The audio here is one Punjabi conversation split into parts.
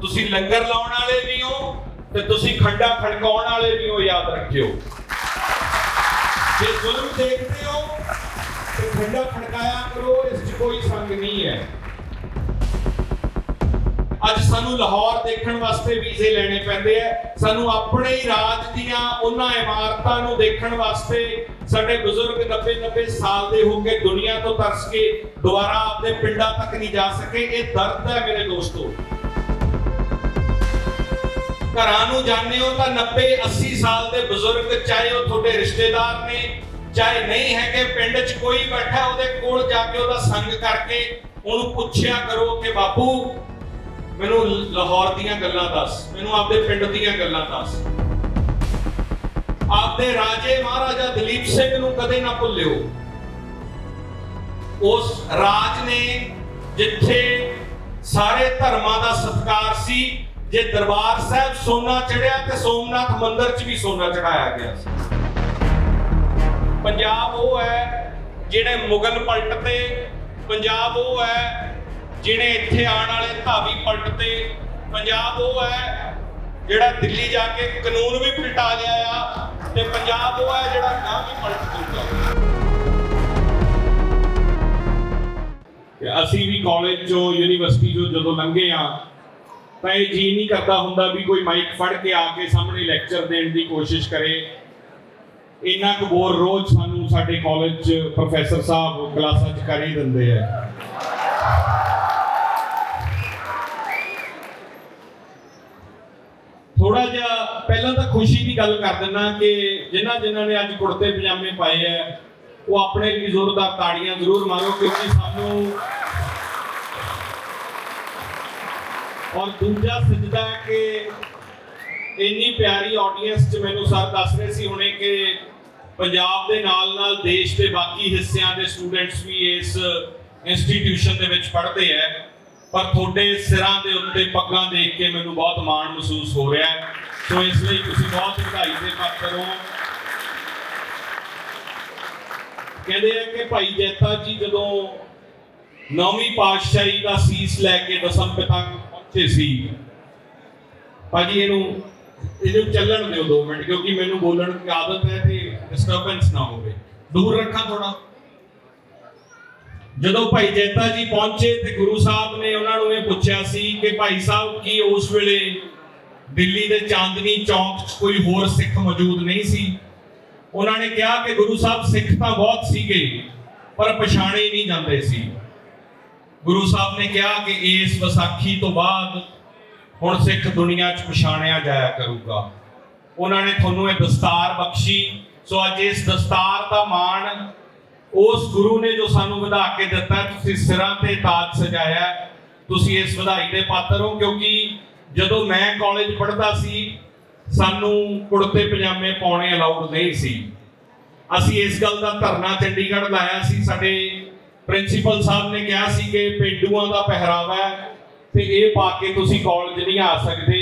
ਤੁਸੀਂ ਲੰਗਰ ਲਾਉਣ ਵਾਲੇ ਵੀ ਹੋ ਤੇ ਤੁਸੀਂ ਖੰਡਾ ਖੜਕਾਉਣ ਵਾਲੇ ਵੀ ਹੋ, ਯਾਦ ਰੱਖਿਓ। ਜੇ ਜ਼ੁਲਮ ਦੇਖਦੇ ਹੋ ਤੇ ਖੰਡਾ ਖੜਕਾਇਆ ਕਰੋ, ਇਸ 'ਚ ਕੋਈ ਸੰਗ ਨਹੀਂ ਹੈ। ਅੱਜ ਸਾਨੂੰ ਲਾਹੌਰ ਦੇਖਣ ਵਾਸਤੇ ਵੀਜ਼ੇ ਲੈਣੇ ਪੈਂਦੇ ਆ। ਸਾਨੂੰ ਆਪਣੇ ਹੀ ਰਾਜ ਦੀਆਂ ਉਹਨਾਂ ਇਮਾਰਤਾਂ ਨੂੰ ਦੇਖਣ ਵਾਸਤੇ ਸਾਡੇ ਬਜ਼ੁਰਗ 90 90 ਸਾਲ ਦੇ ਹੋ ਕੇ ਦੁਨੀਆ ਤੋਂ ਤਰਸ ਕੇ ਦੁਬਾਰਾ ਆਪਣੇ ਪਿੰਡਾਂ ਤੱਕ ਨਹੀਂ ਜਾ ਸਕੇ। ਇਹ ਦਰਦ ਹੈ ਮੇਰੇ ਦੋਸਤੋ। ਘਰਾਂ ਨੂੰ ਜਾਂਦੇ ਹੋ ਤਾਂ 90 80 ਸਾਲ ਦੇ ਬਜ਼ੁਰਗ, ਚਾਹੇ ਉਹ ਤੁਹਾਡੇ ਰਿਸ਼ਤੇਦਾਰ ਨੇ, ਚਾਹੇ ਨਹੀਂ ਹੈਗੇ, ਪਿੰਡ 'ਚ ਕੋਈ ਬੈਠਾ ਉਹਦੇ ਕੋਲ ਜਾ ਕੇ ਉਹਦਾ ਸੰਗ ਕਰਕੇ ਉਹਨੂੰ ਪੁੱਛਿਆ ਕਰੋ ਕਿ ਬਾਪੂ, ਮੈਨੂੰ ਲਾਹੌਰ ਦੀਆਂ ਗੱਲਾਂ ਦੱਸ, ਮੈਨੂੰ ਆਪਦੇ ਪਿੰਡ ਦੀਆਂ ਗੱਲਾਂ ਦੱਸ। ਆਪਦੇ ਰਾਜੇ ਮਹਾਰਾਜਾ ਦਲੀਪ ਸਿੰਘ ਨੂੰ ਕਦੇ ਨਾ ਭੁੱਲਿਓ। ਉਸ ਰਾਜ ਨੇ ਜਿੱਥੇ ਸਾਰੇ ਧਰਮਾਂ ਦਾ ਸਤਕਾਰ ਸੀ ਜੇ ਦਰਬਾਰ ਸਾਹਿਬ ਸੋਨਾ ਚੜਿਆ ਤੇ ਸੋਮਨਾਥ ਮੰਦਿਰ 'ਚ ਵੀ ਸੋਨਾ ਚੜਾਇਆ ਗਿਆ ਸੀ। ਪੰਜਾਬ ਉਹ ਹੈ ਜਿਹੜੇ ਮੁਗਲ ਪਲਟ ਤੇ ਪੰਜਾਬ ਉਹ ਹੈ ਜਿਹੜੇ ਇੱਥੇ ਆਉਣ ਵਾਲੇ ਧਾਵੀ ਪਲਟ ਤੇ ਪੰਜਾਬ ਉਹ ਹੈ ਜਿਹੜਾ ਦਿੱਲੀ ਜਾ ਕੇ ਕਾਨੂੰਨ ਵੀ ਪਲਟਾ ਲਿਆ ਆ ਤੇ ਪੰਜਾਬ ਉਹ ਹੈ ਜਿਹੜਾ ਗਾਂ ਵੀ ਪਲਟ ਦੂਗਾ ਅਸੀਂ ਵੀ ਕਾਲਜ ਚੋਂ ਯੂਨੀਵਰਸਿਟੀ ਚੋਂ ਜਦੋਂ ਲੰਘੇ ਆ ਤਾਂ ਇਹ ਜੀ ਨਹੀਂ ਕਰਦਾ ਹੁੰਦਾ ਵੀ ਕੋਈ ਮਾਈਕ ਫੜ ਕੇ ਆ ਕੇ ਸਾਹਮਣੇ ਲੈਕਚਰ ਦੇਣ ਦੀ ਕੋਸ਼ਿਸ਼ ਕਰੇ। ਇੰਨਾ ਕੁ ਬੋਰ ਰੋਜ਼ ਸਾਨੂੰ ਸਾਡੇ ਕਾਲਜ ਚ ਪ੍ਰੋਫੈਸਰ ਸਾਹਿਬ ਕਲਾਸਾਂ ਚ ਕਰ ਹੀ ਦਿੰਦੇ ਆ। ਥੋੜਾ ਜਿਹਾ ਪਹਿਲਾਂ ਤਾਂ ਖੁਸ਼ੀ ਦੀ ਗੱਲ ਕਰ ਦਿੰਨਾ ਕਿ ਜਿਨ੍ਹਾਂ ਜਿਨ੍ਹਾਂ ਨੇ ਅੱਜ ਕੁੜਤੇ ਪਜਾਮੇ ਪਾਏ ਐ ਉਹ ਆਪਣੇ ਲਈ ਜ਼ੋਰਦਾਰ ਤਾੜੀਆਂ ਜ਼ਰੂਰ ਮਾਰੋ ਕਿਉਂਕਿ ਸਾਨੂੰ ਔਰ ਦੂਜਾ ਸਜਦਾ ਹੈ ਕਿ ਇੰਨੀ ਪਿਆਰੀ ਆਡੀਅנס ਚ ਮੈਨੂੰ ਸਰ ਦੱਸ ਰਹੇ ਸੀ ਹੁਣੇ ਕਿ ਪੰਜਾਬ ਦੇ ਨਾਲ ਨਾਲ ਦੇਸ਼ ਦੇ ਬਾਕੀ ਹਿੱਸਿਆਂ ਦੇ ਸਟੂਡੈਂਟਸ ਵੀ ਇਸ ਇੰਸਟੀਟਿਊਸ਼ਨ ਦੇ ਵਿੱਚ ਪੜ੍ਹਦੇ ਐ ਪਰ ਤੁਹਾਡੇ ਸਿਰਾਂ ਦੇ ਉੱਤੇ ਪੱਗਾਂ ਦੇਖ ਕੇ ਮੈਨੂੰ ਬਹੁਤ ਮਾਣ ਮਹਿਸੂਸ ਹੋ ਰਿਹਾ ਹੈ। ਸੋ ਇਸ ਲਈ ਤੁਸੀਂ ਬਹੁਤ ਵਧਾਈ ਦੇ ਪਾਤਰ ਹੋ। ਕਹਿੰਦੇ ਆ ਕਿ ਭਾਈ ਜੈਤਾ ਜੀ ਜਦੋਂ ਨੌਵੀਂ ਪਾਤਸ਼ਾਹੀ ਦਾ ਸੀਸ ਲੈ ਕੇ ਦਸਮ ਪਿਤਾ ਕੋਲ ਸੀ। ਭਾਜੀ, ਇਹਨੂੰ ਇਹਨੂੰ ਚੱਲਣ ਦਿਓ 2 ਮਿੰਟ, ਕਿਉਂਕਿ ਮੈਨੂੰ ਬੋਲਣ ਦੀ ਆਦਤ ਹੈ ਤੇ ਡਿਸਟਰਬੈਂਸ ਨਾ ਹੋਵੇ। ਦੂਰ ਰੱਖਾਂ ਥੋੜਾ ਜਦੋਂ ਭਾਈ ਜੈਤਾ ਜੀ ਪਹੁੰਚੇ ਤੇ ਗੁਰੂ ਸਾਹਿਬ ਨੇ ਉਹਨਾਂ ਨੂੰ ਇਹ ਪੁੱਛਿਆ ਸੀ ਕਿ ਭਾਈ ਸਾਹਿਬ, ਕੀ ਉਸ ਵੇਲੇ ਦਿੱਲੀ ਦੇ ਚਾਂਦਨੀ ਚੌਕ 'ਚ ਕੋਈ ਹੋਰ ਸਿੱਖ ਮੌਜੂਦ ਨਹੀਂ ਸੀ? ਉਹਨਾਂ ਨੇ ਕਿਹਾ ਕਿ ਗੁਰੂ ਸਾਹਿਬ ਸਿੱਖ ਤਾਂ ਬਹੁਤ ਸੀਗੇ, ਪਰ ਪਛਾਣੇ ਨਹੀਂ ਜਾਂਦੇ ਸੀ। ਗੁਰੂ ਸਾਹਿਬ ਨੇ ਕਿਹਾ ਕਿ ਇਸ ਵਿਸਾਖੀ ਤੋਂ ਬਾਅਦ ਹੁਣ ਸਿੱਖ ਦੁਨੀਆ 'ਚ ਪਛਾਣਿਆ ਜਾਇਆ ਕਰੂਗਾ। ਉਹਨਾਂ ਨੇ ਤੁਹਾਨੂੰ ਇਹ ਦਸਤਾਰ ਬਖਸ਼ੀ। ਸੋ ਅੱਜ ਇਸ ਦਸਤਾਰ ਦਾ ਮਾਣ ਉਸ ਗੁਰੂ ਨੇ ਜੋ ਸਾਨੂੰ ਵਧਾ ਕੇ ਦਿੱਤਾ ਤੁਸੀਂ ਸਿਰਾਂ ਤੇ ਤਾਜ ਸਜਾਇਆ ਤੁਸੀਂ ਇਸ ਵਧਾਈ ਦੇ ਪਾਤਰ ਹੋ ਕਿਉਂਕਿ ਜਦੋਂ ਮੈਂ ਕਾਲਜ ਪੜ੍ਹਦਾ ਸੀ, ਸਾਨੂੰ ਕੁੜਤੇ ਪਜਾਮੇ ਪਾਉਣੇ ਅਲਾਉਡ ਨਹੀਂ ਸੀ। ਅਸੀਂ ਇਸ ਗੱਲ ਦਾ ਧਰਨਾ ਚੰਡੀਗੜ੍ਹ ਲਾਇਆ ਸੀ। ਸਾਡੇ ਪ੍ਰਿੰਸੀਪਲ ਸਾਹਿਬ ਨੇ ਕਿਹਾ ਸੀ ਕਿ ਪੇਂਡੂਆਂ ਦਾ ਪਹਿਰਾਵਾ ਹੈ ਤੇ ਇਹ ਪਾ ਕੇ ਤੁਸੀਂ ਕਾਲਜ ਨਹੀਂ ਆ ਸਕਦੇ।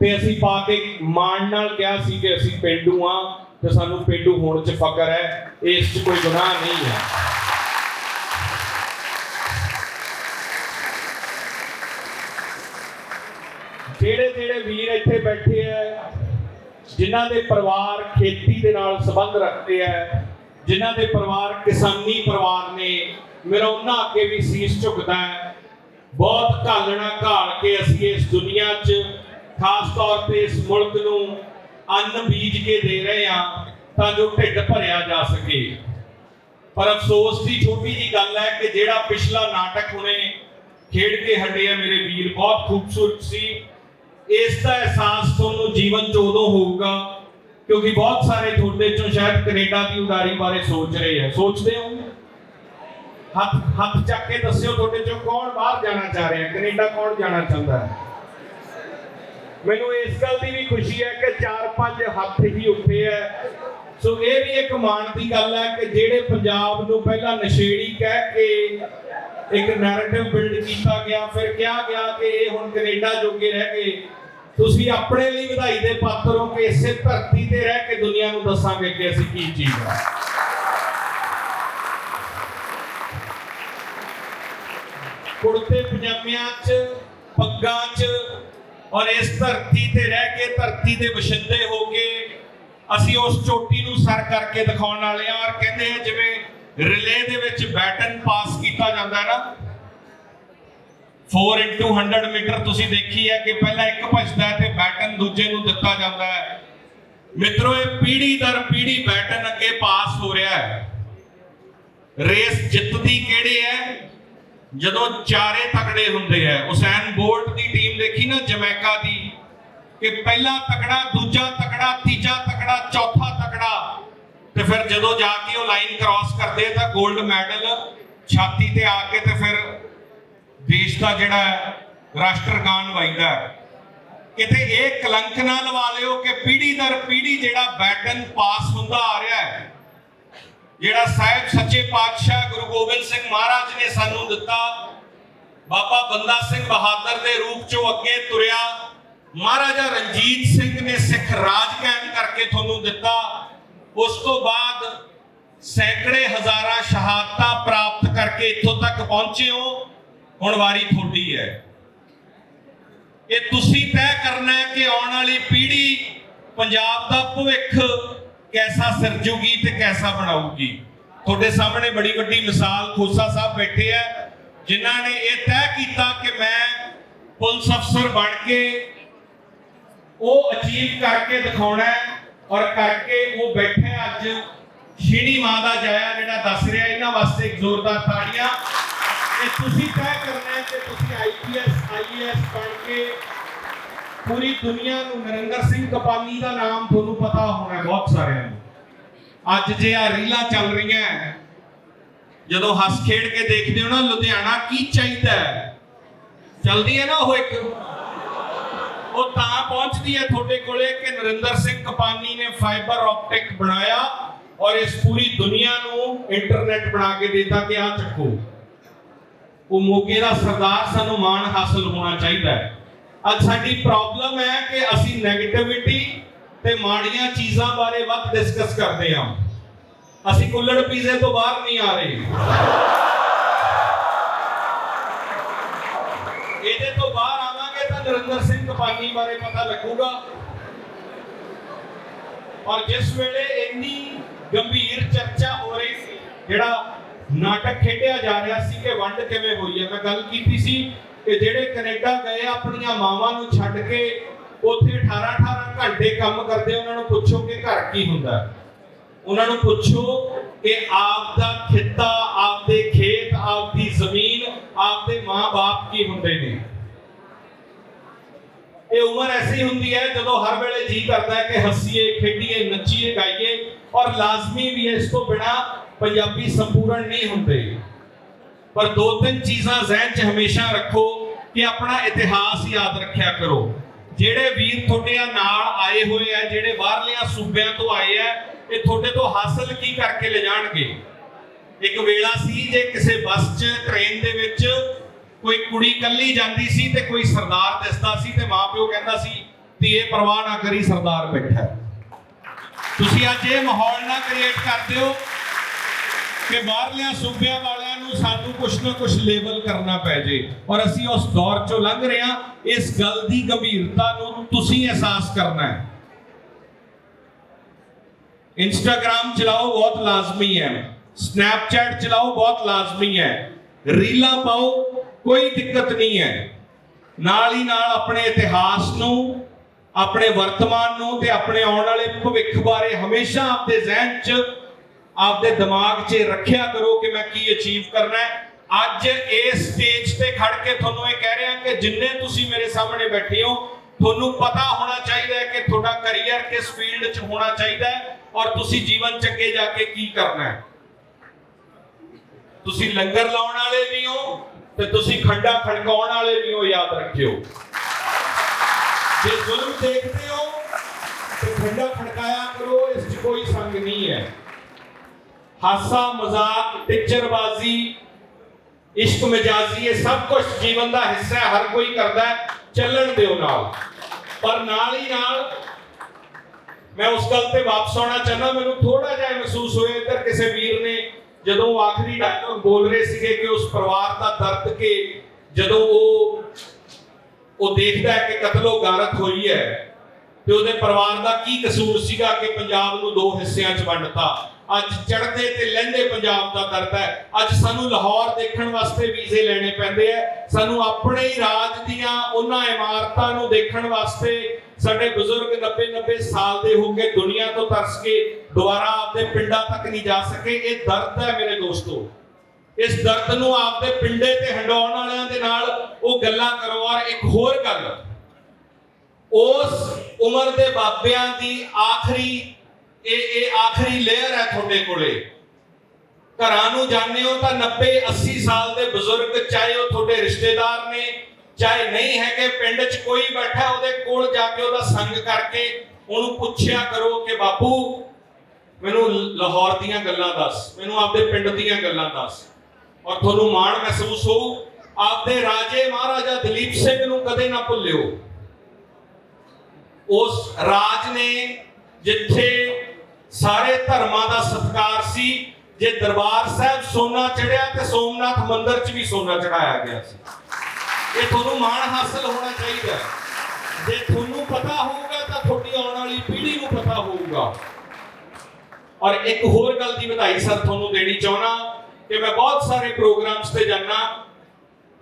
ਤੇ ਅਸੀਂ ਪਾ ਕੇ ਮਾਣ ਨਾਲ ਕਿਹਾ ਸੀ ਕਿ ਅਸੀਂ ਪੇਂਡੂ ਆ ਤੇ ਸਾਨੂੰ ਪੇਂਡੂ ਹੋਣ 'ਚ ਫਕਰ ਹੈ, ਇਸ 'ਚ ਕੋਈ ਗੁਨਾਹ ਨਹੀਂ ਹੈ। ਜਿਹੜੇ ਜਿਹੜੇ ਵੀਰ ਇੱਥੇ ਬੈਠੇ ਆ, ਜਿਨ੍ਹਾਂ ਦੇ ਪਰਿਵਾਰ ਖੇਤੀ ਦੇ ਨਾਲ ਸੰਬੰਧ ਰੱਖਦੇ ਆ, ਜਿਨ੍ਹਾਂ ਦੇ ਪਰਿਵਾਰ ਕਿਸਾਨੀ ਪਰਿਵਾਰ ਨੇ ਮੇਰਾ ਉਹਨਾਂ ਅੱਗੇ ਵੀ ਸੀਸ ਝੁਕਦਾ ਹੈ। ਬਹੁਤ ਘਾਲਣਾ ਘਾਲ ਕੇ ਅਸੀਂ ਇਸ ਦੁਨੀਆ 'ਚ ਖਾਸ ਤੌਰ ਤੇ ਇਸ ਮੁਲਕ ਨੂੰ ਅੰਨ ਬੀਜ ਕੇ ਦੇ ਰਹੇ ਹਾਂ ਤਾਂ ਜੋ ਢਿੱਡ ਭਰਿਆ ਜਾ ਸਕੇ। ਪਰ ਅਫਸੋਸ ਦੀ ਛੋਟੀ ਜੀ ਗੱਲ ਹੈ ਕਿ ਜਿਹੜਾ ਪਿਛਲਾ ਨਾਟਕ ਹੁਣੇ ਖੇਡ ਕੇ ਹਟਿਆ ਮੇਰੇ ਵੀਰ, ਬਹੁਤ ਖੂਬਸੂਰਤ ਸੀ। ਇਸ ਦਾ ਅਹਿਸਾਸ ਤੁਹਾਨੂੰ ਜੀਵਨ 'ਚ ਉਦੋਂ ਹੋਊਗਾ, ਕਿਉਂਕਿ ਬਹੁਤ ਸਾਰੇ ਤੁਹਾਡੇ ਚੋਂ ਸ਼ਾਇਦ ਕੈਨੇਡਾ ਦੀ ਉਡਾਰੀ ਬਾਰੇ ਸੋਚ ਰਹੇ ਆ। ਸੋਚਦੇ ਹੋ? ਹੱਥ ਹੱਥ ਚੱਕ ਕੇ ਦੱਸਿਓ ਤੁਹਾਡੇ ਚੋਂ ਕੌਣ ਬਾਹਰ ਜਾਣਾ ਚਾਹ ਰਿਹਾ, ਕੈਨੇਡਾ ਕੌਣ ਜਾਣਾ ਚਾਹੁੰਦਾ ਹੈ? ਮੈਨੂੰ ਇਸ ਗੱਲ ਦੀ ਵੀ ਖੁਸ਼ੀ ਹੈ ਕਿ ਚਾਰ ਪੰਜ ਹੱਥ ਹੀ ਉੱਠੇ ਹੈ। ਸੋ ਇਹ ਵੀ ਇੱਕ ਮਾਣ ਦੀ ਗੱਲ ਹੈ ਕਿ ਜਿਹੜੇ ਪੰਜਾਬ ਨੂੰ ਪਹਿਲਾਂ ਨਸ਼ੇੜੀ ਕਹਿ ਕੇ ਇੱਕ ਨੈਰੇਟਿਵ ਬਿਲਡ ਕੀਤਾ ਗਿਆ, ਫਿਰ ਕਿਹਾ ਗਿਆ ਕਿ ਇਹ ਹੁਣ ਕੈਨੇਡਾ ਜੋਗੇ ਰਹਿ ਗਏ। ਤੁਸੀਂ ਆਪਣੇ ਲਈ ਵਧਾਈ ਦੇ ਪਾਤਰ ਹੋ ਕਿ ਇਸੇ ਧਰਤੀ ਤੇ ਰਹਿ ਕੇ ਦੁਨੀਆ ਨੂੰ ਦੱਸਾਂਗੇ ਕਿ ਅਸੀਂ ਕੀ ਚੀਜ਼ ਹੈ ਕੁੜਤੇ ਪਜਾਮਿਆਂ 'ਚ, ਪੱਗਾਂ 'ਚ ਔਰ ਇਸ ਧਰਤੀ ਤੇ ਰਹਿ ਕੇ ਧਰਤੀ ਦੇ ਵਸਿੰਦੇ ਹੋ ਕੇ ਅਸੀਂ ਉਸ ਚੋਟੀ ਨੂੰ ਸਰ ਕਰਕੇ ਦਿਖਾਉਣ ਵਾਲੇ ਆ ਔਰ ਕਹਿੰਦੇ ਆ ਜਿਵੇਂ ਰਿਲੇ ਦੇ ਵਿੱਚ ਬੈਟਨ ਪਾਸ ਕੀਤਾ ਜਾਂਦਾ ਨਾ 4 100 ਮੀਟਰ ਤੁਸੀਂ ਦੇਖੀ ਹੈ ਕਿ ਪਹਿਲਾਂ ਇੱਕ ਭੱਜਦਾ ਹੈ ਤੇ ਬੈਟਨ ਦੂਜੇ ਨੂੰ ਦਿੱਤਾ ਜਾਂਦਾ ਹੈ। ਮਿੱਤਰੋ, ਇਹ ਪੀੜੀ ਦਰ ਪੀੜੀ ਬੈਟਨ ਅੱਗੇ ਪਾਸ ਹੋ ਰਿਹਾ ਹੈ। ਰੇਸ ਜਿੱਤਦੀ ਕਿਹੜੇ ਹੈ? ਜਦੋਂ ਚਾਰੇ ਤਕੜੇ ਹੁੰਦੇ ਆ ਉਸੈਨ ਬੋਲਟ ਦੀ ਟੀਮ ਦੇਖੀ ਨਾ ਜਮੈਕਾ ਦੀ, ਕਿ ਪਹਿਲਾ ਤਕੜਾ, ਦੂਜਾ ਤਕੜਾ, ਤੀਜਾ ਤਕੜਾ, ਚੌਥਾ ਤਕੜਾ, ਤੇ ਫਿਰ ਜਦੋਂ ਜਾ ਕੇ ਉਹ ਲਾਈਨ ਕ੍ਰਾਸ ਕਰਦੇ ਤਾਂ 골ਡ ਮੈਡਲ ਛਾਤੀ ਤੇ ਆ ਕੇ ਤੇ ਫਿਰ ਦੇਸ਼ ਦਾ ਜਿਹੜਾ ਰਾਸ਼ਟਰ ਰਾਸ਼ਟਰਗਾਨ ਵਜਦਾ ਹੈ। ਕਿਤੇ ਇਹ ਕਲੰਕ ਨਾ ਲਵਾ ਲਿਓ ਕਿ ਪੀੜੀ ਦਰ ਪੀੜੀ ਜਿਹੜਾ ਬੈਟਨ ਪਾਸ ਹੁੰਦਾ ਆ ਰਿਹਾ ਹੈ ਜਿਹੜਾ ਸਾਹਿਬ ਸੱਚੇ ਪਾਤਸ਼ਾਹ ਗੁਰੂ ਗੋਬਿੰਦ ਸਿੰਘ ਮਹਾਰਾਜ ਨੇ ਸਾਨੂੰ ਦਿੱਤਾ, ਬਾਬਾ ਬੰਦਾ ਸਿੰਘ ਬਹਾਦਰ ਦੇ ਰੂਪ ਚੋਂ ਅੱਗੇ ਤੁਰਿਆ, ਮਹਾਰਾਜਾ ਰਣਜੀਤ ਸਿੰਘ ਨੇ ਸਿੱਖ ਰਾਜ ਕਾਇਮ ਕਰਕੇ ਤੁਹਾਨੂੰ ਦਿੱਤਾ। ਉਸ ਤੋਂ ਬਾਅਦ ਸੈਂਕੜੇ ਹਜ਼ਾਰਾਂ ਸ਼ਹਾਦਤਾਂ ਪ੍ਰਾਪਤ ਕਰਕੇ ਇੱਥੋਂ ਤੱਕ ਪਹੁੰਚੇ ਹੋ। ਹੁਣ ਵਾਰੀ ਤੁਹਾਡੀ ਹੈ। ਇਹ ਤੁਸੀਂ ਤੈਅ ਕਰਨਾ ਹੈ ਕਿ ਆਉਣ ਵਾਲੀ ਪੀੜ੍ਹੀ ਪੰਜਾਬ ਦਾ ਭਵਿੱਖ ਕੈਸਾ ਸਿਰਜੂਗੀ ਤੇ ਕੈਸਾ ਬਣਾਊਗੀ? ਤੁਹਾਡੇ ਸਾਹਮਣੇ ਬੜੀ ਵੱਡੀ ਮਿਸਾਲ ਖੋਸਾ ਸਾਹਿਬ ਬੈਠੇ ਆ, ਜਿਨ੍ਹਾਂ ਨੇ ਇਹ ਤੈਅ ਕੀਤਾ ਕਿ ਮੈਂ ਪੁਲਿਸ ਅਫਸਰ ਬਣ ਕੇ ਉਹ ਅਚੀਵ ਕਰਕੇ ਦਿਖਾਉਣਾ ਔਰ ਕਰਕੇ ਉਹ ਬੈਠੇ ਅੱਜ ਸ਼ੀਣੀ ਮਾਂ ਦਾ ਜਾਇਆ ਜਿਹੜਾ ਦੱਸ ਰਿਹਾ, ਇਹਨਾਂ ਵਾਸਤੇ ਇੱਕ ਜ਼ੋਰਦਾਰ ਤਾੜੀਆਂ। ਕਿ ਤੁਸੀਂ ਤੈਅ ਕਰਨਾ ਹੈ ਕਿ ਤੁਸੀਂ ਆਈਪੀਐਸ ਆਈਏਐਸ ਬਣ ਕੇ ਪੂਰੀ ਦੁਨੀਆ ਨੂੰ ਨਰਿੰਦਰ ਸਿੰਘ ਕਪਾਨੀ ਦਾ ਨਾਮ ਤੁਹਾਨੂੰ ਪਤਾ ਹੋਣਾ ਬਹੁਤ ਸਾਰਿਆਂ ਨੂੰ। ਅੱਜ ਜੇ ਆ ਰੀਲਾਂ ਚੱਲ ਰਹੀਆਂ ਜਦੋਂ ਹੱਸ ਖੇਡ ਕੇ ਦੇਖਦੇ ਹੋ ਨਾ, ਲੁਧਿਆਣਾ ਕੀ ਚਾਹੀਦਾ ਚਲਦੀ ਹੈ ਨਾ ਉਹ ਇੱਕ। ਉਹ ਤਾਂ ਪਹੁੰਚਦੀ ਹੈ ਤੁਹਾਡੇ ਕੋਲੇ ਕਿ ਨਰਿੰਦਰ ਸਿੰਘ ਕਪਾਨੀ ਨੇ ਫਾਈਬਰ ਆਪਟਿਕ ਬਣਾਇਆ ਔਰ ਇਸ ਪੂਰੀ ਦੁਨੀਆ ਨੂੰ ਇੰਟਰਨੈਟ ਬਣਾ ਕੇ ਦਿੱਤਾ ਕਿ ਆ ਚੱਕੋ। ਉਹ ਮੋਗੇ ਦਾ ਸਰਦਾਰ ਸਾਨੂੰ ਮਾਣ ਹਾਸਲ ਹੋਣਾ ਚਾਹੀਦਾ ਹੈ। ਅੱਜ ਸਾਡੀ ਪ੍ਰੋਬਲਮ ਹੈ ਕਿ ਅਸੀਂ 네ਗੇਟਿਵਿਟੀ ਤੇ ਮਾੜੀਆਂ ਚੀਜ਼ਾਂ ਬਾਰੇ ਵੱਧ ਡਿਸਕਸ ਕਰਦੇ ਹਾਂ। ਅਸੀਂ ਕੁੱਲੜ ਪੀਜ਼ੇ ਤੋਂ ਬਾਹਰ ਨਹੀਂ ਆ ਰਹੇ। ਇਹਦੇ ਤੋਂ ਬਾਹਰ ਆਵਾਂਗੇ ਤਾਂ ਨਰਿੰਦਰ ਸਿੰਘ ਕਪਾਨੀ ਬਾਰੇ ਪਤਾ ਲੱਗੂਗਾ। ਔਰ ਜਿਸ ਵੇਲੇ ਇੰਨੀ ਗੰਭੀਰ ਚਰਚਾ ਹੋ ਰਹੀ ਸੀ, ਜਿਹੜਾ ਨਾਟਕ ਖੇਡਿਆ ਜਾ ਰਿਹਾ ਸੀ ਕਿ ਵੰਡ ਕਿਵੇਂ ਹੋਈ ਹੈ, ਮੈਂ ਗੱਲ ਕੀਤੀ ਸੀ ਕਿ ਜਿਹੜੇ ਕੈਨੇਡਾ ਗਏ ਆਪਣੀਆਂ ਮਾਵਾਂ ਨੂੰ ਛੱਡ ਕੇ, ਉੱਥੇ 18 18 ਘੰਟੇ ਕੰਮ ਕਰਦੇ, ਉਹਨਾਂ ਨੂੰ ਪੁੱਛੋ ਕਿ ਘਰ ਕੀ ਹੁੰਦਾ। ਉਹਨਾਂ ਨੂੰ ਪੁੱਛੋ ਕਿ ਆਪ ਦਾ ਖਿੱਤਾ, ਆਪਦੇ ਖੇਤ, ਆਪਦੀ ਜ਼ਮੀਨ, ਆਪਦੇ ਮਾਂ-ਬਾਪ ਕੀ ਹੁੰਦੇ ਨੇ। ਇਹ ਉਮਰ ਐਸੀ ਹੁੰਦੀ ਹੈ, ਜਦੋਂ ਹਰ ਵੇਲੇ ਜੀ ਕਰਦਾ ਹੈ ਕਿ ਹੱਸੀਏ, ਖੇਡੀਏ, ਨੱਚੀਏ, ਗਾਈਏ, ਔਰ ਲਾਜ਼ਮੀ ਵੀ ਇਸ ਤੋਂ ਬਿਨਾ ਪੰਜਾਬੀ ਸੰਪੂਰਨ ਨਹੀਂ ਹੁੰਦੇ। ਪਰ ਦੋ ਤਿੰਨ ਚੀਜ਼ਾਂ ਜ਼ਿਹਨ 'ਚ ਹਮੇਸ਼ਾ ਰੱਖੋ ਕਿ ਆਪਣਾ ਇਤਿਹਾਸ ਯਾਦ ਰੱਖਿਆ ਕਰੋ। ਜਿਹੜੇ ਵੀਰ ਤੁਹਾਡੇ ਨਾਲ ਆਏ ਹੋਏ ਆ, ਜਿਹੜੇ ਬਾਹਰਲਿਆਂ ਸੂਬਿਆਂ ਤੋਂ ਆਏ ਆ, ਇਹ ਤੁਹਾਡੇ ਤੋਂ ਹਾਸਲ ਕੀ ਕਰਕੇ ਲੈ ਜਾਣਗੇ ਇੱਕ ਵੇਲਾ ਸੀ ਜੇ ਕਿਸੇ ਬੱਸ 'ਚ, ਟ੍ਰੇਨ ਦੇ ਵਿੱਚ ਕੋਈ ਕੁੜੀ ਕੱਲੀ ਜਾਂਦੀ ਸੀ ਤੇ ਕੋਈ ਸਰਦਾਰ ਦਿਸਦਾ ਸੀ ਤੇ ਮਾਪਿਓ ਕਹਿੰਦਾ ਸੀ, ਧੀਏ, ਪਰਵਾਹ ਨਾ ਕਰੀ, ਸਰਦਾਰ ਬੈਠਾ ਤੁਸੀਂ ਅੱਜ ਇਹ ਮਾਹੌਲ ਨਾ ਕ੍ਰੀਏਟ ਕਰਦੇ ਹੋ ਕਿ ਬਾਹਰਲਿਆਂ ਸੂਬਿਆਂ ਵਾਲਿਆਂ ਨੂੰ ਸਾਨੂੰ ਕੁਛ ਨਾ ਕੁਛ ਲੇਬਲ ਕਰਨਾ ਪੈ ਜੇ। ਔਰ ਅਸੀਂ ਉਸ ਦੌਰ ਚੋਂ ਲੰਘ ਰਹੇ ਹਾਂ। ਇਸ ਗੱਲ ਦੀ ਗੰਭੀਰਤਾ ਨੂੰ ਤੁਸੀਂ ਅਹਿਸਾਸ ਕਰਨਾ ਹੈ। ਇੰਸਟਾਗ੍ਰam ਚਲਾਓ, ਬਹੁਤ ਲਾਜ਼ਮੀ ਹੈ। ਸਨੈਪਚੈਟ ਚਲਾਓ, ਬਹੁਤ ਲਾਜ਼ਮੀ ਹੈ। ਰੀਲਾਂ ਪਾਓ, ਕੋਈ ਦਿੱਕਤ ਨਹੀਂ ਹੈ। ਨਾਲ ਹੀ ਨਾਲ ਆਪਣੇ ਇਤਿਹਾਸ ਨੂੰ, ਆਪਣੇ ਵਰਤਮਾਨ ਨੂੰ ਤੇ ਆਪਣੇ ਆਉਣ ਵਾਲੇ ਭਵਿੱਖ ਬਾਰੇ ਹਮੇਸ਼ਾ ਆਪਦੇ ਜ਼ਿਹਨ 'ਚ ਆਪਦੇ ਦਿਮਾਗ 'ਚ ਰੱਖਿਆ ਕਰੋ ਕਿ ਮੈਂ ਕੀ ਅਚੀਵ ਕਰਨਾ ਹੈ। ਅੱਜ ਇਸ ਸਟੇਜ ਤੇ ਖੜ ਕੇ ਤੁਹਾਨੂੰ ਇਹ ਕਹਿ ਰਿਹਾ ਕਿ ਜਿੰਨੇ ਤੁਸੀਂ ਮੇਰੇ ਸਾਹਮਣੇ ਬੈਠੇ ਹੋ, ਤੁਹਾਨੂੰ ਪਤਾ ਹੋਣਾ ਚਾਹੀਦਾ ਹੈ ਕਿ ਤੁਹਾਡਾ ਕੈਰੀਅਰ ਕਿਸ ਫੀਲਡ 'ਚ ਹੋਣਾ ਚਾਹੀਦਾ ਹੈ ਔਰ ਤੁਸੀਂ ਜੀਵਨ 'ਚ ਅੱਗੇ ਜਾ ਕੇ ਕੀ ਕਰਨਾ ਹੈ। ਤੁਸੀਂ ਲੰਗਰ ਲਾਉਣ ਵਾਲੇ ਵੀ ਹੋ ਤੇ ਤੁਸੀਂ ਖੰਡਾ ਖੜਕਾਉਣ ਵਾਲੇ ਵੀ ਹੋ, ਯਾਦ ਰੱਖਿਓ। ਜੇ ਜ਼ੁਲਮ ਦੇਖਦੇ ਹੋ ਤੇ ਖੰਡਾ ਖੜਕਾਇਆ ਕਰੋ, ਇਸ 'ਚ ਕੋਈ ਸੰਗ ਨਹੀਂ ਹੈ। ਹਾਸਾ, ਮਜ਼ਾਕ ਟਿੱਚਰਬਾਜ਼ੀ ਇਸ਼ਕ, ਮਜਾਜ਼ੀ, ਇਹ ਸਭ ਕੁਝ ਜੀਵਨ ਦਾ ਹਿੱਸਾ ਹੈ, ਹਰ ਕੋਈ ਕਰਦਾ ਚੱਲਣ ਦਿਓ ਨਾਲ। ਪਰ ਨਾਲ ਹੀ ਨਾਲ ਮੈਂ ਉਸ ਗੱਲ ਤੇ ਵਾਪਸ ਆਉਣਾ ਚਾਹੁੰਦਾ, ਮੈਨੂੰ ਥੋੜਾ ਜਿਹਾ ਮਹਿਸੂਸ ਹੋਇਆ, ਇੱਧਰ ਕਿਸੇ ਵੀਰ ਨੇ ਜਦੋਂ ਉਹ ਆਖਰੀ ਡਾਇਲੌਗ ਬੋਲ ਰਹੇ ਸੀਗੇ ਕਿ ਉਸ ਪਰਿਵਾਰ ਦਾ ਦਰਦ ਕੇ ਜਦੋਂ ਉਹ ਉਹ ਦੇਖਦਾ ਹੈ ਕਿ ਕਤਲੋ ਗਾਰਤ ਹੋਈ ਹੈ, ਤੇ ਉਹਦੇ ਪਰਿਵਾਰ ਦਾ ਕੀ ਕਸੂਰ ਸੀਗਾ ਕਿ ਪੰਜਾਬ ਨੂੰ ਦੋ ਹਿੱਸਿਆਂ 'ਚ ਵੰਡਤਾ। ਅੱਜ ਚੜ੍ਹਦੇ ਤੇ ਲਹਿੰਦੇ ਪੰਜਾਬ ਦਾ ਦਰਦ ਹੈ। ਅੱਜ ਸਾਨੂੰ ਲਾਹੌਰ ਦੇਖਣ ਵਾਸਤੇ ਵੀਜ਼ੇ ਲੈਣੇ ਪੈਂਦੇ ਆ ਸਾਨੂੰ ਆਪਣੇ ਹੀ ਰਾਜ ਦੀਆਂ ਉਹਨਾਂ ਇਮਾਰਤਾਂ ਨੂੰ ਦੇਖਣ ਵਾਸਤੇ ਸਾਡੇ ਬਜ਼ੁਰਗ 90 90 ਸਾਲ ਦੇ ਹੋ ਕੇ ਦੁਨੀਆ ਤੋਂ ਤਰਸ ਕੇ ਦੁਬਾਰਾ ਆਪਦੇ ਪਿੰਡਾਂ ਤੱਕ ਨਹੀਂ ਜਾ ਸਕੇ। ਇਹ ਦਰਦ ਹੈ ਮੇਰੇ ਦੋਸਤੋ। ਇਸ ਦਰਦ ਨੂੰ ਆਪਦੇ ਪਿੰਡੇ ਤੇ ਹੰਡਾਉਣ ਵਾਲਿਆਂ ਦੇ ਨਾਲ ਉਹ ਗੱਲਾਂ ਕਰੋ। ਔਰ ਇੱਕ ਹੋਰ ਗੱਲ। ਉਸ ਉਮਰ ਦੇ ਬਾਬਿਆਂ ਦੀ ਆਖਰੀ ਇਹ ਇਹ ਆਖਰੀ ਲੇਅਰ ਹੈ ਤੁਹਾਡੇ ਕੋਲੇ। ਘਰਾਂ ਨੂੰ ਜਾਣਦੇ ਹੋ ਤਾਂ 90 80 ਸਾਲ ਦੇ ਬਜ਼ੁਰਗ, ਚਾਹੇ ਉਹ ਤੁਹਾਡੇ ਰਿਸ਼ਤੇਦਾਰ ਨੇ, ਚਾਹੇ ਨਹੀਂ ਹੈਗੇ, ਪਿੰਡ 'ਚ ਕੋਈ ਬੈਠਾ ਉਹਦੇ ਕੋਲ ਜਾ ਕੇ ਉਹਦਾ ਸੰਗ ਕਰਕੇ ਉਹਨੂੰ ਪੁੱਛਿਆ ਕਰੋ ਕਿ ਬਾਪੂ, ਮੈਨੂੰ ਲਾਹੌਰ ਦੀਆਂ ਗੱਲਾਂ ਦੱਸ, ਮੈਨੂੰ ਆਪਦੇ ਪਿੰਡ ਦੀਆਂ ਗੱਲਾਂ ਦੱਸ। ਔਰ ਤੁਹਾਨੂੰ ਮਾਣ ਮਹਿਸੂਸ ਹੋਊ, ਆਪਦੇ ਰਾਜੇ ਮਹਾਰਾਜਾ ਦਲੀਪ ਸਿੰਘ ਨੂੰ ਕਦੇ ਨਾ ਭੁੱਲਿਓ। ਉਸ ਰਾਜ ਨੇ ਜਿੱਥੇ ਸਾਰੇ ਧਰਮਾਂ ਦਾ ਸਤਕਾਰ ਸੀ। ਜੇ ਦਰਬਾਰ ਸਾਹਿਬ ਸੋਨਾ ਚੜਿਆ ਤੇ ਸੋਮਨਾਥ ਮੰਦਿਰ 'ਚ ਵੀ ਸੋਨਾ ਚੜਾਇਆ ਗਿਆ ਸੀ। ਇਹ ਤੁਹਾਨੂੰ ਮਾਣ ਹਾਸਲ ਹੋਣਾ ਚਾਹੀਦਾ ਜੇ ਤੁਹਾਨੂੰ ਪਤਾ ਹੋਊਗਾ ਤਾਂ ਤੁਹਾਡੀ ਆਉਣ ਵਾਲੀ ਪੀੜ੍ਹੀ ਨੂੰ ਪਤਾ ਹੋਊਗਾ। ਔਰ ਇੱਕ ਹੋਰ ਗੱਲ ਦੀ ਵਧਾਈ ਸਰ ਤੁਹਾਨੂੰ ਦੇਣੀ ਚਾਹਣਾ ਕਿ ਮੈਂ ਬਹੁਤ ਸਾਰੇ ਪ੍ਰੋਗਰਾਮਸ ਤੇ ਜਾਣਾ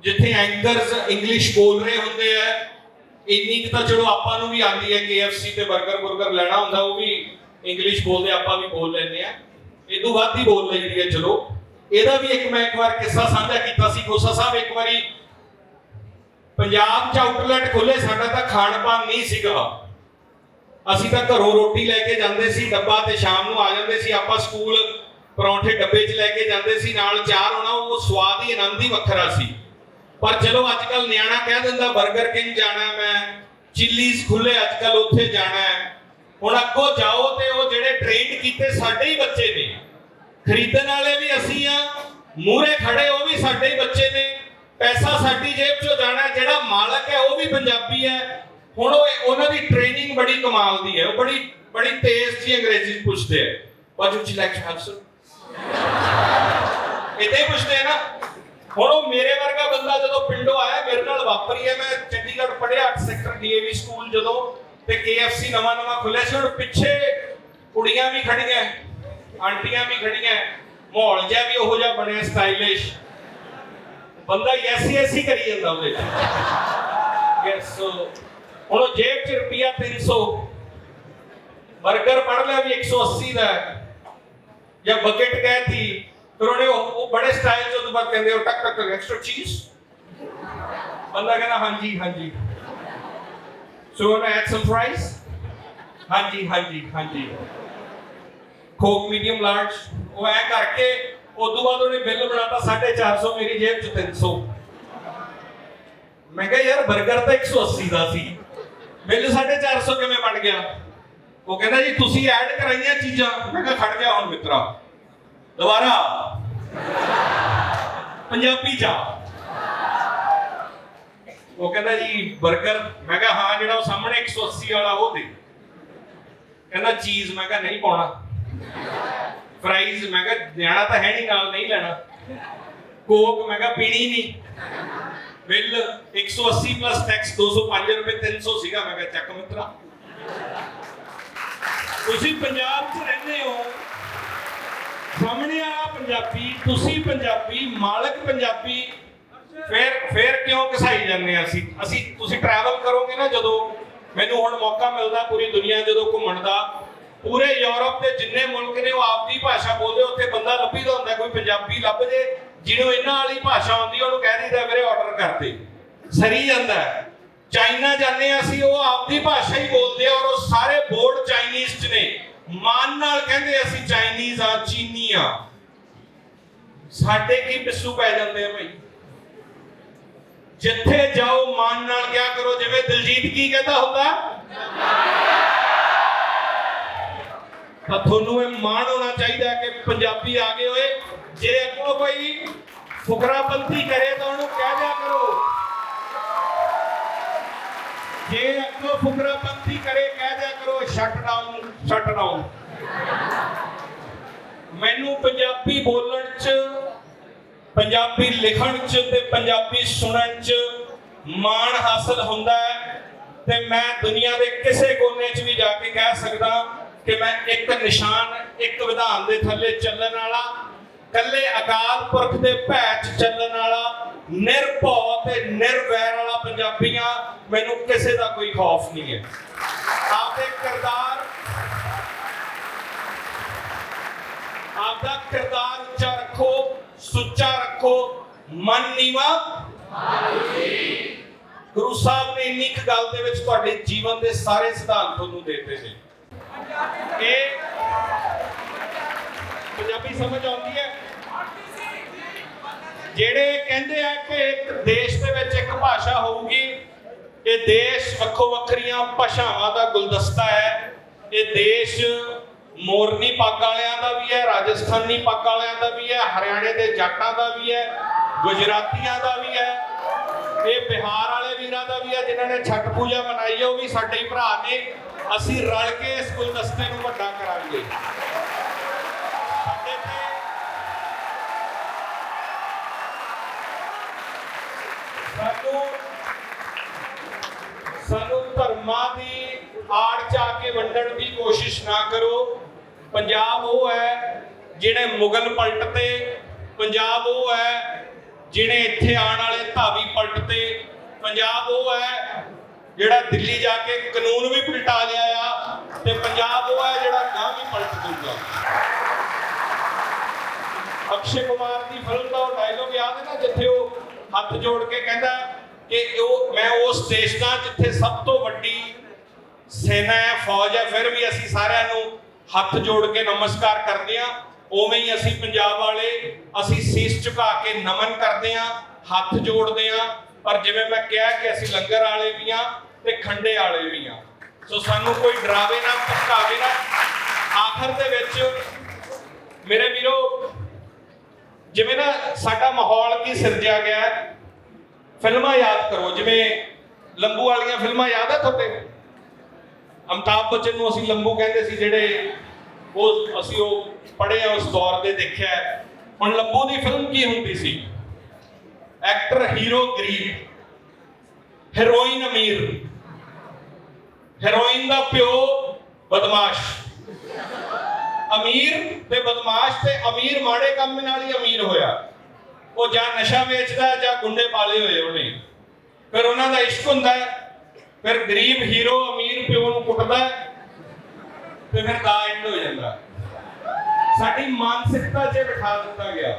ਜਿੱਥੇ ਐਂਕਰਸ ਇੰਗਲਿਸ਼ ਬੋਲ ਰਹੇ ਹੁੰਦੇ ਆ। ਇੰਨੀ ਕੁ ਤਾਂ ਚਲੋ ਆਪਾਂ ਨੂੰ ਵੀ ਆਉਂਦੀ ਹੈ। KFC ਤੇ 버ਗਰ ਬੁਰਗਰ ਲੈਣਾ ਹੁੰਦਾ, ਉਹ ਵੀ ਇੰਗਲਿਸ਼ ਬੋਲਦੇ, ਆਪਾਂ ਵੀ ਬੋਲ ਲੈਂਦੇ ਆ। ਇਦੋਂ ਵੱਧ ਹੀ ਬੋਲ ਲੈਂਦੀ ਹੈ ਚਲੋ ਇਹਦਾ ਵੀ ਇੱਕ ਮੈਂ ਇੱਕ ਵਾਰ ਕਿੱਸਾ ਸਾਂਝਾ ਕੀਤਾ ਸੀ ਗੋਸਾ ਸਾਹਿਬ ਇੱਕ ਵਾਰੀ, ਪੰਜਾਬ ਚ ਆਊਟਲੈਟ ਖੁੱਲੇ ਸਾਡਾ ਤਾਂ ਖਾਣ ਪਾਣ ਨਹੀਂ ਸੀਗਾ। ਅਸੀਂ ਤਾਂ ਘਰੋਂ ਰੋਟੀ ਲੈ ਕੇ ਜਾਂਦੇ ਸੀ, ਡੱਬਾ ਤੇ ਸ਼ਾਮ ਨੂੰ ਆ ਜਾਂਦੇ ਸੀ, ਆਪਾਂ ਸਕੂਲ ਪਰੌਂਠੇ ਡੱਬੇ 'ਚ ਲੈ ਕੇ ਜਾਂਦੇ ਸੀ, ਨਾਲ ਚਾਰ ਹੋਣਾ, ਉਹ ਸਵਾਦ ਹੀ ਆਨੰਦ ਹੀ ਵੱਖਰਾ ਸੀ। ਪਰ ਚਲੋ ਅੱਜ ਕੱਲ ਨਿਆਣਾ ਕਹਿ ਦਿੰਦਾ 버ਗਰ ਕਿੰਗ ਜਾਣਾ ਮੈਂ ਚਿੱਲੀਜ਼ ਖੁੱਲੇ ਅੱਜ ਕੱਲ ਉੱਥੇ ਜਾਣਾ ਹੈ। ਹੁਣ ਅੱਗੋਂ ਜਾਓ ਤੇ ਉਹ ਜਿਹੜੇ ਟ੍ਰੇਨਡ ਕੀਤੇ ਸਾਡੇ ਹੀ ਬੱਚੇ ਨੇ। ਖਰੀਦਣ ਵਾਲੇ ਵੀ ਅਸੀਂ ਆ, ਮੂਹਰੇ ਖੜੇ ਉਹ ਵੀ ਸਾਡੇ ਹੀ ਬੱਚੇ ਨੇ। ਪੈਸਾ ਸਾਡੀ ਜੇਬ ਚੋਂ ਜਾਣਾ, ਜਿਹੜਾ ਮਾਲਕ ਹੈ ਉਹ ਵੀ ਪੰਜਾਬੀ ਹੈ। ਹੁਣ ਉਹ ਉਹਨਾਂ ਦੀ ਟ੍ਰੇਨਿੰਗ ਬੜੀ ਕਮਾਲ ਦੀ ਹੈ। ਉਹ ਬੜੀ ਬੜੀ ਤੇਜ਼ ਜੀ ਅੰਗਰੇਜ਼ੀ ਪੁੱਛਦੇ ਆ। What you like have sir ਇਦਾਂ ਹੀ ਪੁੱਛਦੇ ਆ ਨਾ। ਹੁਣ ਉਹ ਮੇਰੇ ਵਰਗਾ ਬੰਦਾ ਜਦੋਂ ਪਿੰਡੋਂ ਆਇਆ, ਮੇਰੇ ਨਾਲ ਵਾਪਰੀ ਹੈ। ਮੈਂ ਚੰਡੀਗੜ੍ਹ ਪੜ੍ਹਿਆ 8 ਸੈਕਟਰ ਡੀਏਵੀ ਸਕੂਲ ਜਦੋਂ। ਤੇ KFC ਨਵਾਂ ਨਵਾਂ ਖੁੱਲਿਆ ਸੀ ਹੁਣ ਪਿੱਛੇ ਕੁੜੀਆਂ ਵੀ ਖੜੀਆਂ ਆਂਟੀਆਂ ਵੀ ਖੜੀਆਂ ਮਾਹੌਲ ਜਿਹਾ ਵੀ ਉਹੋ ਜਿਹਾ ਬਣਿਆ ਸਟਾਈਲਿਸ਼। ਬੰਦਾ ਯੈਸੀ ਯੈਸੀ ਕਰੀ ਜਾਂਦਾ ਉਹਦੇ ਚ। ਯੈਸ ਹੁਣ ਜੇਬ 'ਚ ਰੁਪਿਆ 300 버ਗਰ ਪੜ ਲਿਆ ਵੀ 180 ਦਾ ਜਾਂ ਬਕਟ ਗਏ ਥੀ ਫਿਰ ਉਹਨੇ ਉਹ ਉਹ ਬੜੇ ਸਟਾਈਲ ਚ ਉਹਦੇ ਬਾਅਦ ਕਹਿੰਦੇ ਉਹ ਟਕ ਟਕ ਟਕ ਐਕਸਟਰਾ ਚੀਜ਼ ਬੰਦਾ ਕਹਿੰਦਾ, ਹਾਂਜੀ ਹਾਂਜੀ। ਸੋ ਮੈਂ ਐਡ ਸਮ ਫਰਾਈਜ਼ ਹਾਂਜੀ ਹਾਂਜੀ ਹਾਂਜੀ। ਕੋਕ ਮੀਡੀਅਮ ਲਾਰਜ ਉਹ ਐ ਕਰਕੇ, ਉਦੋਂ ਬਾਅਦ ਉਹਨੇ ਬਿੱਲ ਬਣਾਤਾ 450 ਮੇਰੀ ਜੇਬ ਚ 300 ਮੈਂ ਕਿਹਾ, ਯਾਰ 버ਗਰ ਤਾਂ 180 ਦਾ ਸੀ। ਬਿੱਲ 450 ਕਿਵੇਂ ਬਣ ਗਿਆ? ਉਹ ਕਹਿੰਦਾ, ਜੀ, ਤੁਸੀਂ ਐਡ ਕਰਾਈਆਂ ਚੀਜ਼ਾਂ। ਮੈਂ ਕਿਹਾ, ਖੜ ਗਿਆ ਹੁਣ, ਮਿੱਤਰਾ। ਦੁਬਾਰਾ। ਪੰਜਾਬੀ ਚ ਉਹ ਕਹਿੰਦਾ ਜੀ 버ਗਰ ਮੈਂ ਕਿਹਾ, ਹਾਂ, ਜਿਹੜਾ ਉਹ ਸਾਹਮਣੇ 180 ਵਾਲਾ, ਉਹ ਦੇ। ਕਹਿੰਦਾ ਚੀਜ਼ ਮੈਂ ਕਿਹਾ, ਨਹੀਂ ਪਾਉਣਾ। ਫਰਾਈਜ਼ ਮੈਂ ਕਿਹਾ, ਨਿਆਣਾ ਤਾਂ ਹੈ ਨਹੀਂ ਨਾਲ, ਨਹੀਂ ਲੈਣਾ। ਕੋਕ ਮੈਂ ਕਿਹਾ, ਪੀਣੀ ਨਹੀਂ। ਬਿੱਲ 180 ਪਲੱਸ ਟੈਕਸ 205 ਰੁਪਏ 300 ਸੀਗਾ, ਮੈਂ ਕਿਹਾ, ਚੱਕ ਮਿੱਤਰਾ। ਤੁਸੀਂ ਪੰਜਾਬ 'ਚ ਰਹਿੰਦੇ ਹੋ। ਸਾਹਮਣੇ ਆ ਪੰਜਾਬੀ, ਤੁਸੀਂ ਪੰਜਾਬੀ, ਮਾਲਕ ਪੰਜਾਬੀ ਫਿਰ ਫਿਰ ਕਿਉਂ ਘਸਾਈ ਜਾਂਦੇ ਆ ਅਸੀਂ? ਅਸੀਂ, ਤੁਸੀਂ ਟਰੈਵਲ ਕਰੋਗੇ ਨਾ ਜਦੋਂ ਮੈਨੂੰ ਹੁਣ ਮੌਕਾ ਮਿਲਦਾ ਪੂਰੀ ਦੁਨੀਆ ਜਦੋਂ ਘੁੰਮਣ ਦਾ, ਪੂਰੇ ਯੂਰਪ ਦੇ ਜਿੰਨੇ ਮੁਲਕ ਨੇ ਉਹ ਆਪਦੀ ਭਾਸ਼ਾ ਬੋਲਦੇ, ਉੱਥੇ ਬੰਦਾ ਲੱਭੀਦਾ ਹੁੰਦਾ, ਕੋਈ ਪੰਜਾਬੀ ਲੱਭ ਜੇ, ਜਿਹਨੂੰ ਇਹਨਾਂ ਵਾਲੀ ਭਾਸ਼ਾ ਆਉਂਦੀ, ਉਹਨੂੰ ਕਹਿ ਦਿੰਦਾ ਵੀਰੇ ਆਰਡਰ ਕਰ ਦੇ। ਸਰੀ ਜਾਂਦਾ ਚਾਈਨਾ ਜਾਂਦੇ ਹਾਂ ਅਸੀਂ, ਉਹ ਆਪਦੀ ਭਾਸ਼ਾ ਹੀ ਬੋਲਦੇ ਆ ਔਰ ਉਹ ਸਾਰੇ ਬੋਰਡ ਚਾਈਨੀਜ਼ ਚ ਨੇ। ਮਾਨ ਨਾਲ ਕਹਿੰਦੇ ਅਸੀਂ ਚਾਈਨੀਜ਼ ਆ, ਚੀਨੀ ਆ। ਸਾਡੇ ਕੀ ਪਿੱਸੂ ਪੈ ਜਾਂਦੇ ਆ ਭਾਈ? ਜਿੱਥੇ ਜਾਓ ਮਾਨ ਨਾਲ ਕਿਆ ਕਰੋ? ਜਿਵੇਂ ਦਿਲਜੀਤ ਕੀ ਕਹਿੰਦਾ ਹੁੰਦਾ? ਤਾਂ ਤੁਹਾਨੂੰ ਇਹ ਮਾਣ ਹੋਣਾ ਚਾਹੀਦਾ ਕਿ ਪੰਜਾਬੀ ਆ ਗਏ ਹੋਏ। ਜੇ ਅੱਗੋਂ ਕੋਈ ਫੁਕਰਾਪੰਤੀ ਕਰੇ ਤਾਂ ਉਹਨੂੰ ਕਹਿ ਦਿਆ ਕਰੋ। ਜੇ ਅੱਗੋਂ ਫੁਕਰਾਪੰਤੀ ਕਰੇ, ਕਹਿ ਦਿਆ ਕਰੋ ਸ਼ਟ ਡਾਊਨ ਸ਼ਟ ਡਾਊਨ ਮੈਨੂੰ ਪੰਜਾਬੀ ਬੋਲਣ ਚ ਪੰਜਾਬੀ ਲਿਖਣ ਚ ਤੇ ਪੰਜਾਬੀ ਸੁਣਨ ਚ ਮਾਣ ਹਾਸਲ ਹੁੰਦਾ ਹੈ ਤੇ ਮੈਂ ਦੁਨੀਆ ਦੇ ਕਿਸੇ ਕੋਨੇ 'ਚ ਵੀ ਜਾ ਕੇ ਕਹਿ ਸਕਦਾ ਕਿ ਮੈਂ ਇੱਕ ਨਿਸ਼ਾਨ, ਇੱਕ ਵਿਧਾਨ ਦੇ ਥੱਲੇ ਚੱਲਣ ਵਾਲਾ ਕੱਲੇ ਅਕਾਲ ਪੁਰਖ ਦੇ ਭੈ 'ਚ ਚੱਲਣ ਵਾਲਾ, ਨਿਰਭਉ ਤੇ ਨਿਰਵੈਰ ਵਾਲਾ ਪੰਜਾਬੀਆਂ ਮੈਨੂੰ ਕਿਸੇ ਦਾ ਕੋਈ ਖੌਫ ਨਹੀਂ ਹੈ। ਆਪਦੇ ਕਿਰਦਾਰ ਆਪਦਾ ਕਿਰਦਾਰ ਉੱਚਾ ਰੱਖੋ ਸੁੱਚਾ ਰੱਖੋ, ਮਨ ਨੀਵਾ। ਗੁਰੂ ਸਾਹਿਬ ਨੇ ਇੰਨੀ ਕੁ ਗੱਲ ਦੇ ਵਿੱਚ ਤੁਹਾਡੇ ਜੀਵਨ ਦੇ ਸਾਰੇ ਸਿਧਾਂਤ ਤੁਹਾਨੂੰ ਦਿੱਤੇ ਨੇ। ਇਹ ਪੰਜਾਬੀ ਸਮਝ ਆਉਂਦੀ ਹੈ? ਜਿਹੜੇ ਕਹਿੰਦੇ ਆ ਕਿ ਇੱਕ ਦੇਸ਼ ਦੇ ਵਿੱਚ ਇੱਕ ਭਾਸ਼ਾ ਹੋਊਗੀ, ਇਹ ਦੇਸ਼ ਵੱਖੋ ਵੱਖਰੀਆਂ ਭਾਸ਼ਾਵਾਂ ਦਾ ਗੁਲਦਸਤਾ ਹੈ। ਇਹ ਦੇਸ਼ ਮੋਰਨੀ ਪੱਗ ਵਾਲਿਆਂ ਦਾ ਵੀ ਹੈ, ਰਾਜਸਥਾਨੀ ਪੱਗ ਵਾਲਿਆਂ ਦਾ ਵੀ ਹੈ, ਹਰਿਆਣੇ ਦੇ ਜਾਟਾਂ ਦਾ ਵੀ ਹੈ, ਗੁਜਰਾਤੀਆਂ ਦਾ ਵੀ ਹੈ। ਇਹ ਬਿਹਾਰ ਵਾਲੇ ਵੀਰਾਂ ਦਾ ਵੀ ਹੈ, ਜਿਨ੍ਹਾਂ ਨੇ ਛਠ ਪੂਜਾ ਮਨਾਈ ਹੈ ਉਹ ਵੀ ਸਾਡੇ ਹੀ ਭਰਾ ਨੇ। ਅਸੀਂ ਰਲ ਕੇ ਇਸ ਗੁਲਦਸਤੇ ਨੂੰ ਵੱਡਾ ਕਰਾਂਗੇ। ਸਾਡੇ ਤੇ ਸਾਨੂੰ ਸਾਨੂੰ ਧਰਮਾਂ ਦੀ ਆੜ ਚ ਆ ਕੇ ਵੰਡਣ ਦੀ ਕੋਸ਼ਿਸ਼ ਨਾ ਕਰੋ। ਪੰਜਾਬ ਉਹ ਹੈ ਜਿਹੜੇ ਮੁਗਲ ਪਲਟ 'ਤੇ, ਪੰਜਾਬ ਉਹ ਹੈ ਜਿਹੜੇ ਇੱਥੇ ਆਉਣ ਵਾਲੇ ਧਾਵੀ ਪਲਟ 'ਤੇ, ਪੰਜਾਬ ਉਹ ਹੈ ਜਿਹੜਾ ਦਿੱਲੀ ਜਾ ਕੇ ਕਾਨੂੰਨ ਵੀ ਪਲਟਾ ਲਿਆ ਆ ਤੇ ਪੰਜਾਬ ਉਹ ਹੈ ਜਿਹੜਾ ਗਾਂ ਵੀ ਪਲਟ ਦੂਗਾ ਅਕਸ਼ੇ ਕੁਮਾਰ ਦੀ ਫਿਲਮ ਦਾ ਉਹ ਡਾਇਲੋਗ ਯਾਦ ਹੈ ਨਾ, ਜਿੱਥੇ ਉਹ ਹੱਥ ਜੋੜ ਕੇ ਕਹਿੰਦਾ ਕਿ ਉਹ, ਮੈਂ ਉਸ ਦੇਸ਼ ਦਾ ਜਿੱਥੇ ਸਭ ਤੋਂ ਵੱਡੀ ਸੈਨਾ ਹੈ, ਫੌਜ ਹੈ, ਫਿਰ ਵੀ ਅਸੀਂ ਸਾਰਿਆਂ ਨੂੰ ਹੱਥ ਜੋੜ ਕੇ ਨਮਸਕਾਰ ਕਰਦੇ ਆ ਉਵੇਂ ਹੀ ਅਸੀਂ ਪੰਜਾਬ ਵਾਲੇ, ਅਸੀਂ ਸੀਸ ਝੁਕਾ ਕੇ ਨਮਨ ਕਰਦੇ ਆ ਹੱਥ ਜੋੜਦੇ ਆ ਪਰ ਜਿਵੇਂ ਮੈਂ ਕਿਹਾ ਕਿ ਅਸੀਂ ਲੰਗਰ ਵਾਲੇ ਵੀ ਆ ਤੇ ਖੰਡੇ ਵਾਲੇ ਵੀ ਆ ਸੋ ਸਾਨੂੰ ਕੋਈ ਡਰਾਵੇ ਨਾ ਭਟਕਾਵੇ ਨਾ। ਆਖਰ ਦੇ ਵਿੱਚ ਮੇਰੇ ਵੀਰੋ, ਜਿਵੇਂ ਨਾ ਸਾਡਾ ਮਾਹੌਲ ਕੀ ਸਿਰਜਿਆ ਗਿਆ ਫਿਲਮਾਂ ਯਾਦ ਕਰੋ। ਜਿਵੇਂ ਲੰਬੂ ਵਾਲੀਆਂ ਫਿਲਮਾਂ ਯਾਦ ਹੈ ਤੁਹਾਡੇ? ਅਮਤਾਬ ਬੱਚਨ ਨੂੰ ਅਸੀਂ ਲੰਬੂ ਕਹਿੰਦੇ ਸੀ ਜਿਹੜੇ ਉਹ ਅਸੀਂ ਉਹ ਪੜ੍ਹੇ ਉਸ ਦੌਰ ਦੇ ਦੇਖਿਆ ਹੁਣ ਲੰਬੂ ਦੀ ਫਿਲਮ ਕੀ ਹੁੰਦੀ ਸੀ? ਐਕਟਰ ਹੀਰੋ ਗਰੀਬ। ਹੀਰੋਇਨ ਅਮੀਰ। ਹੀਰੋਇਨ ਦਾ ਪਿਓ ਬਦਮਾਸ਼। ਅਮੀਰ ਤੇ ਬਦਮਾਸ਼ ਤੇ ਅਮੀਰ ਮਾੜੇ ਕੰਮ ਨਾਲ ਹੀ ਅਮੀਰ ਹੋਇਆ। ਉਹ ਜਾਂ ਨਸ਼ਾ ਵੇਚਦਾ ਜਾਂ ਗੁੰਡੇ ਪਾਲੇ ਹੋਏ ਉਹਨੇ। ਫਿਰ ਉਹਨਾਂ ਦਾ ਇਸ਼ਕ ਹੁੰਦਾ ਹੈ ਫਿਰ ਗਰੀਬ ਹੀਰੋ ਅਮੀਰ ਪਿਓ ਨੂੰ ਕੁੱਟਦਾ ਤੇ ਫਿਰ ਦਾ ਐਂਡ ਹੋ ਜਾਂਦਾ। ਸਾਡੀ ਮਾਨਸਿਕਤਾ 'ਚ ਬਿਠਾ ਦਿੱਤਾ ਗਿਆ